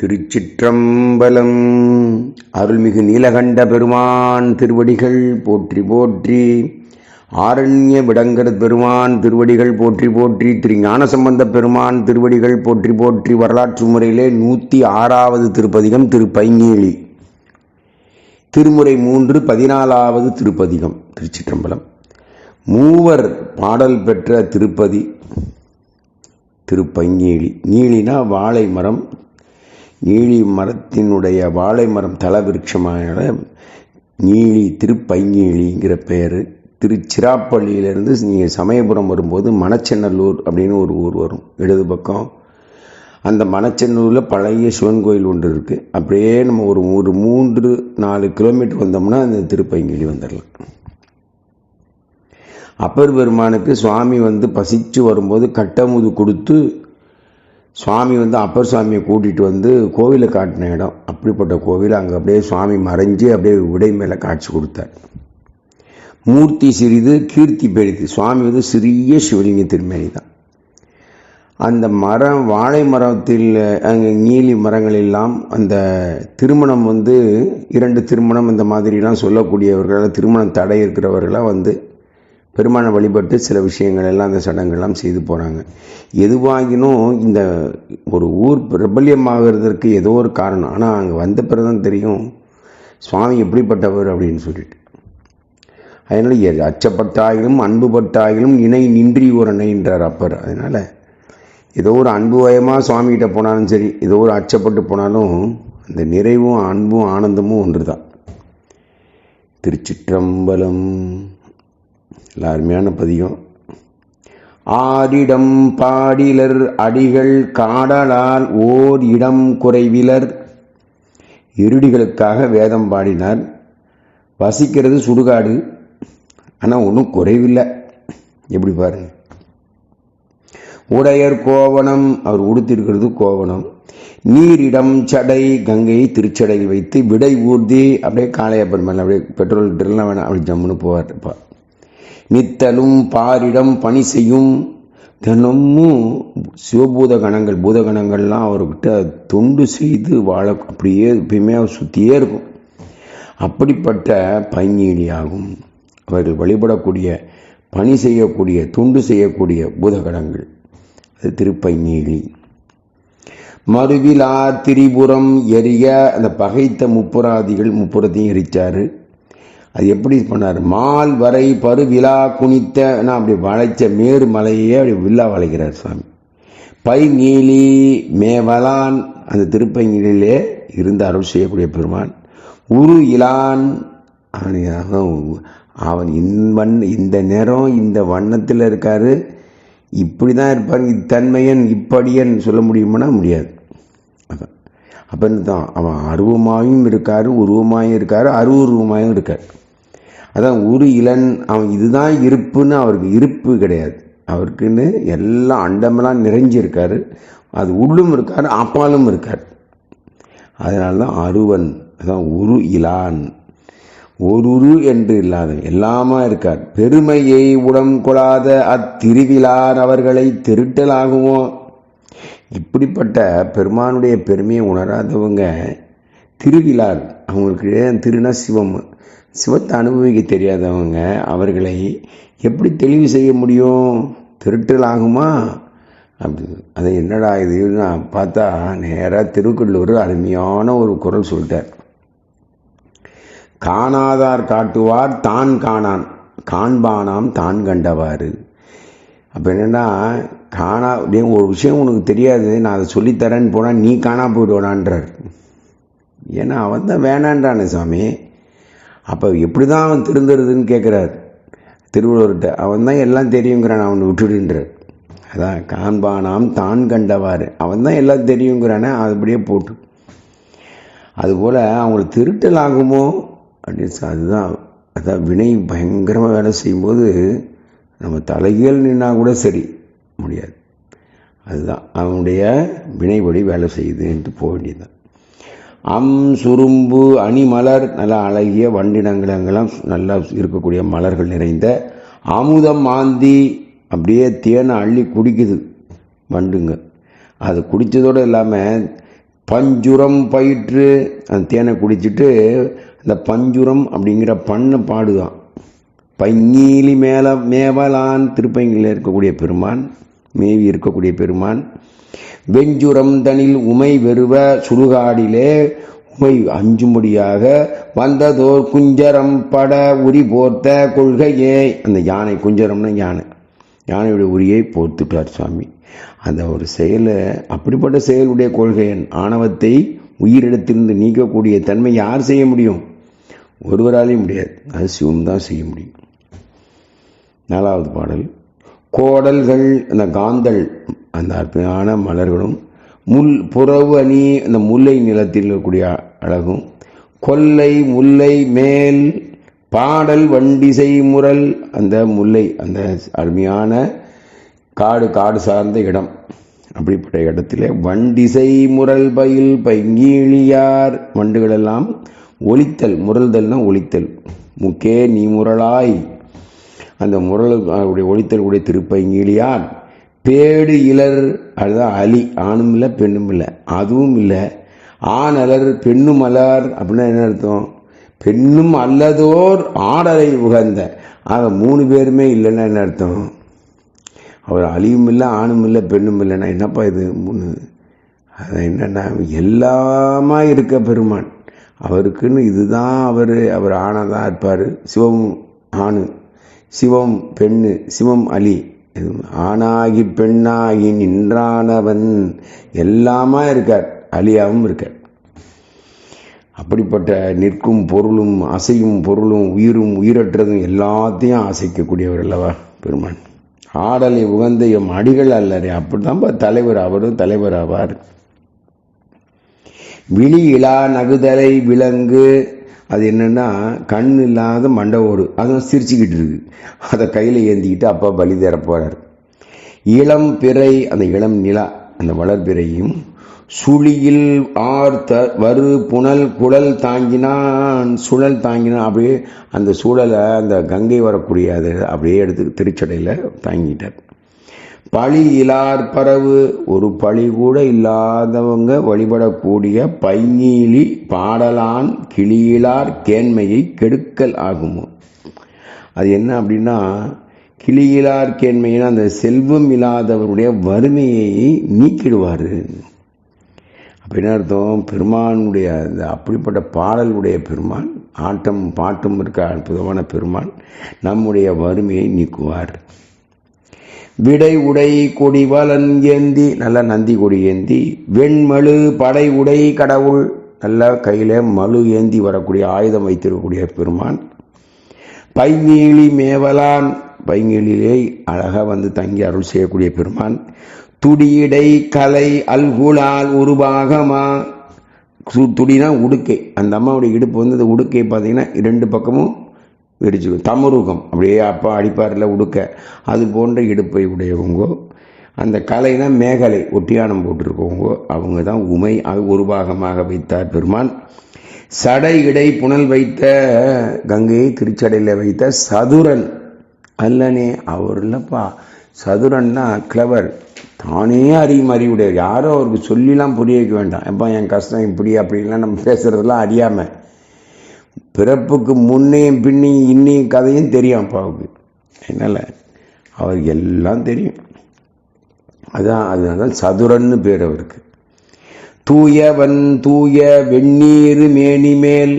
திருச்சிற்றம்பலம். அருள்மிகு நீலகண்ட பெருமான் திருவடிகள் போற்றி போற்றி ஆரண்ய விடங்கர் பெருமான் திருவடிகள் போற்றி போற்றி திரு ஞானசம்பந்த பெருமான் திருவடிகள் போற்றி போற்றி வரலாற்று முறையிலே நூற்றி ஆறாவது திருப்பதிகம் திருப்பைங்கேளி திருமுறை மூன்று பதினாலாவது திருப்பதிகம் திருச்சிற்றம்பலம். மூவர் பாடல் பெற்ற திருப்பதி திருப்பங்கேளி நீலினா வாழை மரம் நீலி மரத்தினுடைய வாழை மரம் தலவிருட்சமான நீலி திருப்பங்கேளிங்கிற பெயர் திருச்சிராப்பள்ளியிலேருந்து நீங்கள் சமயபுரம் வரும்போது மணச்சென்னல்லூர் அப்படின்னு ஒரு ஊர் வரும் இடது பக்கம். அந்த மணச்சென்னூரில் பழைய சிவன் கோயில் ஒன்று இருக்குது அப்படியே நம்ம ஒரு ஒரு மூன்று நாலு கிலோமீட்டர் வந்தோம்னா அந்த திருப்பைங்கிழி வந்துடலாம். அப்பர் பெருமானுக்கு சுவாமி வந்து பசிச்சு வரும்போது கட்டமுது கொடுத்து சுவாமி வந்து அப்பர் சுவாமியை கூட்டிகிட்டு வந்து கோவிலை காட்டின இடம். அப்படிப்பட்ட கோவில் அங்கே அப்படியே சுவாமி மறைஞ்சு அப்படியே விடை மேலே காட்சி கொடுத்தார். மூர்த்தி சிறிது கீர்த்தி பெரிது. சுவாமி வந்து சிறிய சிவலிங்க திருமேனி தான். அந்த மரம் வாழை மரத்தில் அங்கே நீலி மரங்கள் எல்லாம் அந்த திருமணம் வந்து இரண்டு திருமணம் இந்த மாதிரிலாம் சொல்லக்கூடியவர்களால் திருமணம் தடை இருக்கிறவர்களாக வந்து பெருமானை வழிபட்டு சில விஷயங்கள் எல்லாம் அந்த சடங்கெல்லாம் செய்து போகிறாங்க எதுவாகினும் இந்த ஒரு ஊர் பிரபல்யமாகிறதுக்கு ஏதோ ஒரு காரணம். ஆனால் அங்கே வந்த பிறகுதான் தெரியும் சுவாமி எப்படிப்பட்டவர் அப்படின்னு சொல்லிட்டு. அதனால் அச்சப்பட்டாயிலும் அன்புபட்டாயிலும் இணை நின்றி ஒரு அணைன்றார் அப்பர். அதனால் ஏதோ ஒரு அன்பு வயமாக சுவாமிகிட்ட போனாலும் சரி ஏதோ ஒரு அச்சப்பட்டு போனாலும் அந்த நிறைவும் அன்பும் ஆனந்தமும் ஒன்று தான் திருச்சிற்றம்பலம் நல்ல அருமையான பதியம் ஆடிடம் பாடிலர் அடிகள் காடலால் ஓர் இடம் குறைவிலர். இருடிகளுக்காக வேதம் பாடினார். வசிக்கிறது சுடுகாடு ஆனால் ஒன்றும் குறைவில்லை. எப்படி பாருங்க. உடையர் கோவணம் அவர் உடுத்திருக்கிறது கோவணம். நீரிடம் சடை கங்கையை திருச்சடையில் வைத்து விடை ஊர்தி அப்படியே காளையப்பன் மேலே அப்படியே பெட்ரோல் ட்ரில்லாம் வேணாம் அப்படி ஜம்முன்னு போவார்ப்பா நித்தலும் பாரிடம் பணி செய்யும். தினமும் சிவபூத கணங்கள் பூதகணங்கள்லாம் அவர்கிட்ட தொண்டு செய்து வாழ அப்படியே எப்பயுமே அவர் சுற்றியே இருக்கும். அப்படிப்பட்ட பைங்கீடியாகும் அவர்கள் வழிபடக்கூடிய பணி செய்யக்கூடிய துண்டு செய்யக்கூடிய பூதகணங்கள். அது திருப்பைநீழி மறுவிலா திரிபுரம் எரிய அந்த பகைத்த முப்புராதிகள் முப்புறத்தையும் எரித்தார் அது எப்படி பண்ணார்? மால் வரை பரு விழா குனித்த அப்படி வளைச்ச மேரு மலையே அப்படி வில்லா வளைக்கிறார் சாமி. பை நீலி மேவலான் அந்த திருப்பங்கிலே இருந்து அருள் செய்யக்கூடிய பெருமான். உரு இலான் அவன் இன்வன் இந்த நேரம் இந்த வண்ணத்தில் இருக்காரு. இப்படி தான் இருப்பார் இத்தன்மையன் இப்படியன் சொல்ல முடியுமானா? முடியாது. அதான். அப்போ தான் அவன் அருவமாயும் இருக்கார் உருவமாயும் இருக்கார் அருவுருவமாயும் இருக்கார். அதான் ஒரு இளன் அவன் இதுதான் இருப்புன்னு அவருக்கு இருப்பு கிடையாது. அவருக்குன்னு எல்லாம் அண்டமெல்லாம் நிறைஞ்சிருக்காரு. அது உள்ளும் இருக்கார் அப்பாலும் இருக்கார். அதனால தான் அருவன் அதான் உரு இலான். ஒருரு என்று இல்லாத எல்லாமா இருக்கார். பெருமையை உடம் கொள்ளாத அத்திருவிழார் அவர்களை திருட்டலாகுமோ இப்படிப்பட்ட பெருமானுடைய பெருமையை உணராதவங்க திருவிழார் அவங்களுக்கு திருனா சிவம். சிவத்தை அனுபவிக்க தெரியாதவங்க அவர்களை எப்படி தெளிவு செய்ய முடியும்? திருட்டல் ஆகுமா? அப்படி அது என்னடா இது? நான் பார்த்தா நேராக திருக்குள்ளூர் அருமையான ஒரு குரல் சொல்லிட்டார். காணாதார் காட்டுவார் தான் காணான். காண்பானாம் தான் கண்டவாறு. அப்போ என்னென்னா காணா ஒரு விஷயம் உனக்கு தெரியாது நான் அதை சொல்லித்தரேன்னு போனால் நீ காணா போயிடுவானான்றார். ஏன்னா அவன் தான் வேணான்றானே சாமி. அப்போ எப்படி தான் அவன் திருந்துறதுன்னு கேட்குறாரு திருவள்ளுவர்கிட்ட அவன் தான் எல்லாம் தெரியுங்கிறான் அவனை விட்டுடுன்றார் அதான் காண்பானாம் தான் கண்டவாறு. அவன் தான் எல்லாம் தெரியுங்கிறானே அதுபடியே போட்டு. அதுபோல் அவங்களுக்கு திருட்டல் ஆகுமோ அப்படின்னு அதுதான் அதான் வினை பயங்கரமாக வேலை செய்யும்போது நம்ம தலைகீழ் நின்னா கூட சரி முடியாது. அதுதான் அவனுடைய வினைபடி வேலை செய்யுதுன்ட்டு போக வேண்டியதுதான். அம் சுரும்பு அணிமலர் நல்ல அழகிய வண்டினங்கள் அங்கெல்லாம் நல்லா இருக்கக்கூடிய மலர்கள் நிறைந்த அமுதம் மாந்தி அப்படியே தேனை அள்ளி குடிக்குது வண்டுங்க. அது குடித்ததோடு இல்லாமல் பஞ்சுரம் பயிற்று அந்த தேனை குடிச்சிட்டு அந்த பஞ்சுரம் அப்படிங்கிற பண்ணை பாடுதான். பைங்கீலி மேல மேவலான் திருப்பங்கியில் இருக்கக்கூடிய பெருமான் மேவி இருக்கக்கூடிய பெருமான் வெஞ்சுரம் தனில் உமை வெறுவ சுடுகாடிலே உமை அஞ்சும்படியாக வந்ததோர் குஞ்சரம் பட உரி போர்த்த கொள்கையே. அந்த யானை குஞ்சரம்னா யானை. யானையுடைய உரியை போர்த்துட்டார் சுவாமி. அந்த ஒரு செயலை அப்படிப்பட்ட செயலுடைய கொள்கையன் ஆணவத்தை உயிரிடத்திலிருந்து நீக்கக்கூடிய தன்மை யார் செய்ய முடியும்? ஒருவராலையும் முடியாது. அது சிவம் தான் செய்ய முடியும். நாலாவது பாடல் கோடல்கள் அந்த காந்தல் அந்த அற்புதமான மலர்களும் முள் புறவு அணி அந்த முல்லை நிலத்தில் இருக்கக்கூடிய அழகும். கொல்லை முல்லை மேல் பாடல் வண்டிசை முரல் அந்த முல்லை அந்த அருமையான காடு காடு சார்ந்த இடம். அப்படிப்பட்ட இடத்துல வண்டிசை முரல் பயில் பைங்கீழியார் வண்டுகளெல்லாம் ஒலித்தல் முரல்தல்னா ஒலித்தல். முக்கே நீ முரளாய். அந்த முரல் அவருடைய ஒழித்தல் கூடிய திருப்பைங்கீழியான் பேடு இலர் அதுதான் அலி. ஆணும் இல்லை பெண்ணும் இல்லை. அதுவும் இல்லை. ஆணலர் பெண்ணும் அலர் அப்படின்னா என்ன அர்த்தம்? பெண்ணும் அல்லதோர் ஆடலை உகந்த. ஆக மூணு பேருமே இல்லைன்னா என்ன அர்த்தம்? அவர் அழியும் இல்லை ஆணும் இல்லை பெண்ணும் இல்லைன்னா என்னப்பா இது மூணு? அது என்னன்னா எல்லாமா இருக்க பெருமான். அவருக்குன்னு இதுதான் அவர் அவர் ஆணாதான் இருப்பார். சிவம் ஆணு. சிவம் பெண்ணு சிவம் அலி. ஆணாகி பெண்ணாகி நின்றானவன் எல்லாமா இருக்கார் அழியாவும் இருக்கார். அப்படிப்பட்ட நிற்கும் பொருளும் அசையும் பொருளும் உயிரும் உயிரற்றதும் எல்லாத்தையும் அசைக்கக்கூடியவர் அல்லவா பெருமான்? ஆடலை உகந்த எம் அடிகள் அல்லறே அப்படித்தான் தலைவர் அவரும் தலைவர் ஆவார். விழி இலா நகுதலை விலங்கு அது என்னென்னா கண் இல்லாத மண்டை ஓடு அதுவும் சிரிச்சுக்கிட்டு இருக்கு. அதை கையில் ஏந்திக்கிட்டு அப்பா பலி தர போகிறார் இளம் பிறை அந்த இளம் நிலா அந்த வளர்பிறையும் சுழியில் ஆர்த்த வரு புனல் குழல் தாங்கினான் சுழல் தாங்கினான். அப்படியே அந்த சூழலை அந்த கங்கை வரக்கூடிய அது அப்படியே எடுத்து திருச்சடையில் தாங்கிட்டார். பழி இலார் பரவு ஒரு பழி கூட இல்லாதவங்க வழிபடக்கூடிய பைநீலி பாடலான் கிளியிலார் கேண்மையை கெடுக்கல் ஆகுமோ? அது என்ன அப்படின்னா கிளியிலார் கேண்மையினா அந்த செல்வம் இல்லாதவருடைய வறுமையை நீக்கிடுவார். அப்படின்னு அர்த்தம் பெருமானுடைய அந்த அப்படிப்பட்ட பாடலுடைய பெருமான் ஆட்டம் பாட்டும் இருக்க அற்புதமான பெருமான் நம்முடைய வறுமையை நீக்குவார். விடை உடை கொடி வலன் ஏந்தி நல்ல நந்தி கொடி ஏந்தி வெண்மழு படை உடை கடவுள் நல்ல கையில் மழு ஏந்தி வரக்கூடிய ஆயுதம் வைத்திருக்கக்கூடிய பெருமான். பைங்கீழி மேவலான் பைங்கீழிலே அழகாக வந்து தங்கி அருள் செய்யக்கூடிய பெருமான். துடியடை கலை அல்குலால் உருவாகமா? துடினா உடுக்கை. அந்த அம்மாவுடைய இடுப்பு வந்து அந்த உடுக்கை பார்த்தீங்கன்னா இரண்டு பக்கமும் வெடிச்சுக்கும். தமருகம். அப்படியே அப்பா அடிப்பாரில் உடுக்க. அது போன்ற இடுப்பை உடையவங்க அந்த கலைனா மேகலை ஒட்டியானம் போட்டிருக்கவங்க அவங்க தான் உமை ஒரு பாகமாக வைத்தார் பெருமான். சடை இடை புனல் வைத்த கங்கையை திருச்சடையில் வைத்த சதுரன். அல்லனே அவர் இல்லைப்பா. சதுரன்னா கிளவர் தானே அறியும் அறிவுடைய யாரோ அவருக்கு சொல்லிலாம் புரிய வைக்க வேண்டாம். எப்போ என் கஷ்டம் இப்படி அப்படின்லாம் நம்ம பேசுகிறதெல்லாம் அறியாமல் பிறப்புக்கு முன்னையும் பின்னையும் இன்னையும் கதையும் தெரியும் அப்பாவுக்கு அதனால் அவருக்கு எல்லாம் தெரியும். அதான் அதனால சதுரன்னு பேர் அவருக்கு. தூயவன் தூய வெந்நீர் மேனி மேல்.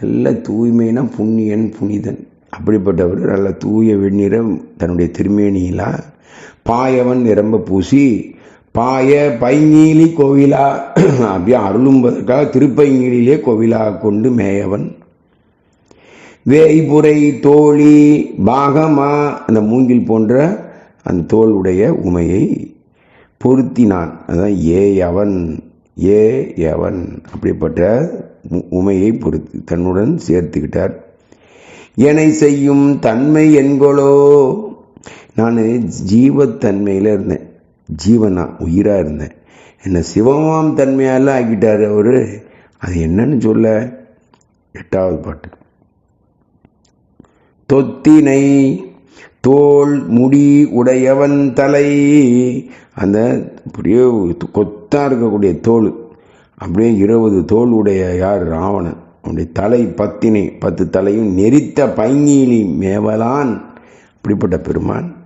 நல்ல தூய்மைனா புண்ணியன் புனிதன். அப்படிப்பட்டவர் நல்ல தூய வெந்நீரை தன்னுடைய திருமேனியிலாம் பாயவன் நிரம்ப பூசி பாய பைங்கீலி கோவிலா அப்படியே அருளும்பதற்காக திருப்பைங்கீழிலே கோவிலா கொண்டு மேயவன். வேய்புரை தோழி பாகமா அந்த மூங்கில் போன்ற அந்த தோளுடைய உமையை பொருத்தினான். அதான் ஏ அவன் ஏ எவன் அப்படிப்பட்ட உமையை பொருத்தி தன்னுடன் சேர்த்துக்கிட்டார். என்னை செய்யும் தன்மை என்கொளோ? நான் ஜீவத்தன்மையில் இருந்தேன். ஜீவனா உயிராக இருந்தேன். என்னை சிவமாம் தன்மையால் ஆக்கிட்டார் அவர். அது என்னன்னு சொல்ல எட்டாவது பாட்டு. தொத்தினை தோல் முடி உடையவன் தலை. அந்த அப்படியே கொத்தாக இருக்கக்கூடிய தோல். அப்படியே இருபது தோல் உடைய யார்? ராவணன். அவனுடைய தலை பத்தினை பத்து தலையும் நெரித்த பைங்கிலி மேவலான். அப்படிப்பட்ட பெருமான்.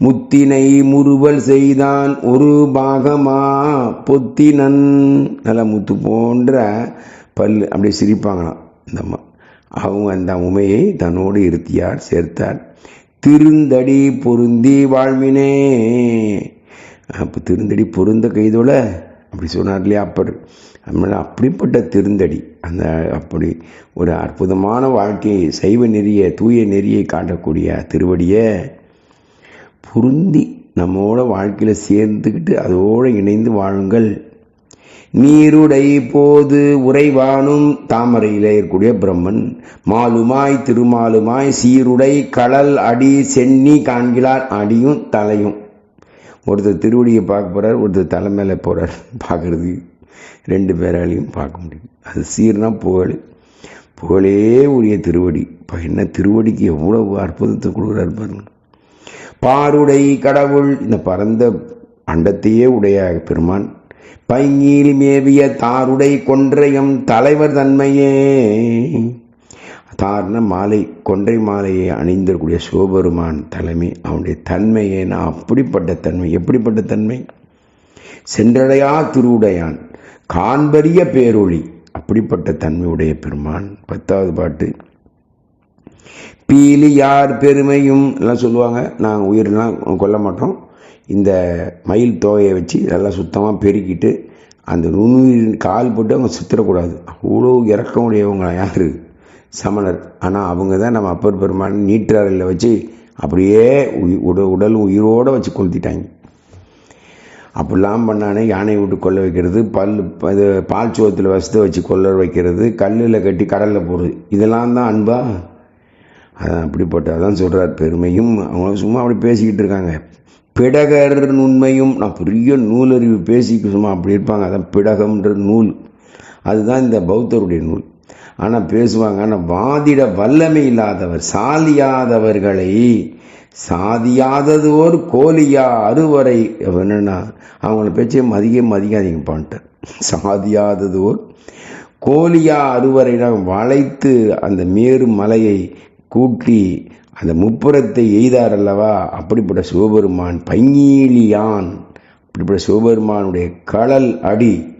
முத்தினை முறுவல் செய்தான் ஒரு பாகமா பொத்தினன். நல்ல முத்து போன்ற பல் அப்படியே சிரிப்பாங்களாம் இந்த அம்மா. அவங்க அந்த உமையை தன்னோடு இருத்தியார் சேர்த்தார். திருந்தடி பொருந்தி வாழ்வினே. அப்போ திருந்தடி பொருந்த கைதோல அப்படி சொன்னார் இல்லையா அப்பர். அதனால அப்படிப்பட்ட திருந்தடி அந்த அப்படி ஒரு அற்புதமான வாழ்க்கையை சைவ நெறிய தூய நெறியை காட்டக்கூடிய திருவடியை. பொருந்தி நம்மோட வாழ்க்கையில் சேர்ந்துக்கிட்டு அதோடு இணைந்து வாழுங்கள். நீருடை போது உறைவானும் தாமரையில் இருக்கக்கூடிய பிரம்மன். மாலுமாய் திருமாலுமாய் சீருடை கடல் அடி சென்னி காண்கிறார் அடியும் தலையும். ஒருத்தர் திருவடியை பார்க்க போகிறார் ஒருத்தர் தலை மேலே போகிறார் பார்க்குறது ரெண்டு பேராலையும் பார்க்க முடியும். அது சீர்னா புகழ். புகழே உரிய திருவடி. இப்போ என்ன திருவடிக்கு எவ்வளோ அற்புதத்தை கொடுக்குறாரு பாருங்கள் பாருடை கடவுள். இந்த பரந்த அண்டத்தையே உடைய பெருமான். பையில் மேவிய தாருடை கொன்றையம் தலைவர் தன்மையே. தார்ன மாலை கொன்றை மாலையை அணிந்திருக்கூடிய சிவபெருமான் தலைமை அவனுடைய தன்மையேனா அப்படிப்பட்ட தன்மை எப்படிப்பட்ட தன்மை? சென்றடையா திருவுடையான். காண்பரிய பேரொளி அப்படிப்பட்ட தன்மையுடைய பெருமான். பத்தாவது பாட்டு. பீலி யார் பெருமையும் எல்லாம் சொல்லுவாங்க. நாங்கள் உயிரெலாம் கொல்ல மாட்டோம். இந்த மயில் தோகையை வச்சு நல்லா சுத்தமாக பெருக்கிட்டு அந்த நுண்ணுயிர் கால் போட்டு அவங்க சுத்திரக்கூடாது அவ்வளோ இறக்க உடையவங்க யார்? சமணர். ஆனால் அவங்க தான் நம்ம அப்பர் பெருமான் நீற்றாரில் வச்சு அப்படியே உடல் உடல் உயிரோடு வச்சு கொளுத்திட்டாங்க. அப்படிலாம் பண்ணானே யானை விட்டு கொல்ல வைக்கிறது பல் இது பால் சோத்தில் வசத்தை வச்சு கொள்ள வைக்கிறது கல்லில் கட்டி கடலில் போடுறது. இதெல்லாம் தான் அன்பா அதான் அப்படிப்பட்ட அதான் சொல்கிறார் பெருமையும் அவங்க சும்மா அப்படி பேசிக்கிட்டு இருக்காங்க. பிடகர் உண்மையும் நான் பெரிய நூலறிவு பேசி சும்மா அப்படி இருப்பாங்க. அதான் பிடகம்ன்ற நூல். அதுதான் இந்த பௌத்தருடைய நூல். ஆனால் பேசுவாங்க ஆனால் வாதிட வல்லமை இல்லாதவர் சாலியாதவர்களை சாதியாதது ஒரு கோலியா அறுவரை. என்னென்னா அவங்கள பேச்சே மதிக்க மதிக்காதீங்க பான்ட்டார் சாதியாதது ஓர் கோலியா அறுவரை வளைத்து அந்த மேரு மலையை கூட்டி அந்த முப்புறத்தை எய்தார் அல்லவா? அப்படிப்பட்ட சிவபெருமான் பைங்கீலியான். அப்படிப்பட்ட சிவபெருமானுடைய களல் அடி.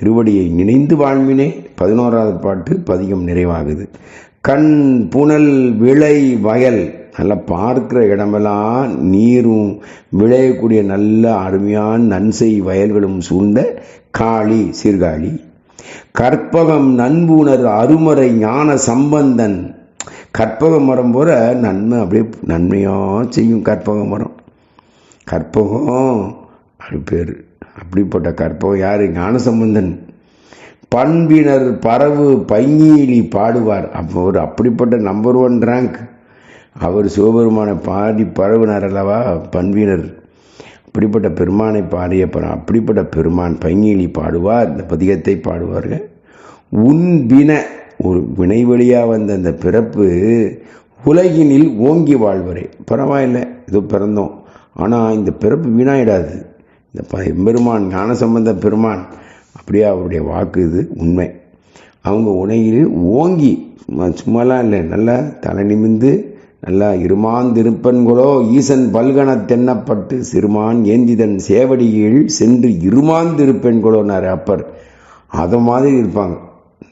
திருவடியை நினைந்து வாழ்வினே. பதினோராவது பாட்டு பதிகம் நிறைவாகுது. கண் புனல் விளை வயல். நல்லா பார்க்குற இடமெல்லாம் நீரும் விளையக்கூடிய நல்ல அருமையான நன்சை வயல்களும் சூழ்ந்த காளி சீர்காழி. கற்பகம் நண்புணர் அருமறை ஞான சம்பந்தன். கற்பக மரம் போல நன்மை அப்படியே நன்மையாக செய்யும் கற்பக மரம் கற்பகம் அது பேர். அப்படிப்பட்ட கற்பகம் யார்? ஞானசம்பந்தன். பண்பினர் பறவு பைங்கீலி பாடுவார். அப்போ ஒரு அப்படிப்பட்ட நம்பர் ஒன் ரேங்க் அவர் சிவபெருமானை பாடி பரவினார் அல்லவா? பண்பினர். அப்படிப்பட்ட பெருமானை பாடிய அப்படிப்பட்ட பெருமான் பைங்கீலி பாடுவார். இந்த பதிகத்தை பாடுவார்கள். உன்பின ஒரு வினை வழியாக வந்த அந்த பிறப்பு உலகினில் ஓங்கி வாழ்வரே. பரவாயில்லை ஏதோ பிறந்தோம். ஆனால் இந்த பிறப்பு வீணாயிடாது. இந்த பெருமான் பெருமான் ஞானசம்பந்த பெருமான் அப்படியே அவருடைய வாக்கு இது உண்மை. அவங்க உலகில் ஓங்கி சும்மாலாம் இல்லை நல்லா தலை நிமிந்து நல்லா இருமாந்திருப்பன்களோ ஈசன் பல்கன தென்னப்பட்டு சிறுமான் ஏந்திதன் சேவடியில் சென்று இருமாந்திருப்பெண்களோனார் அப்பர். அதை மாதிரி இருப்பாங்க.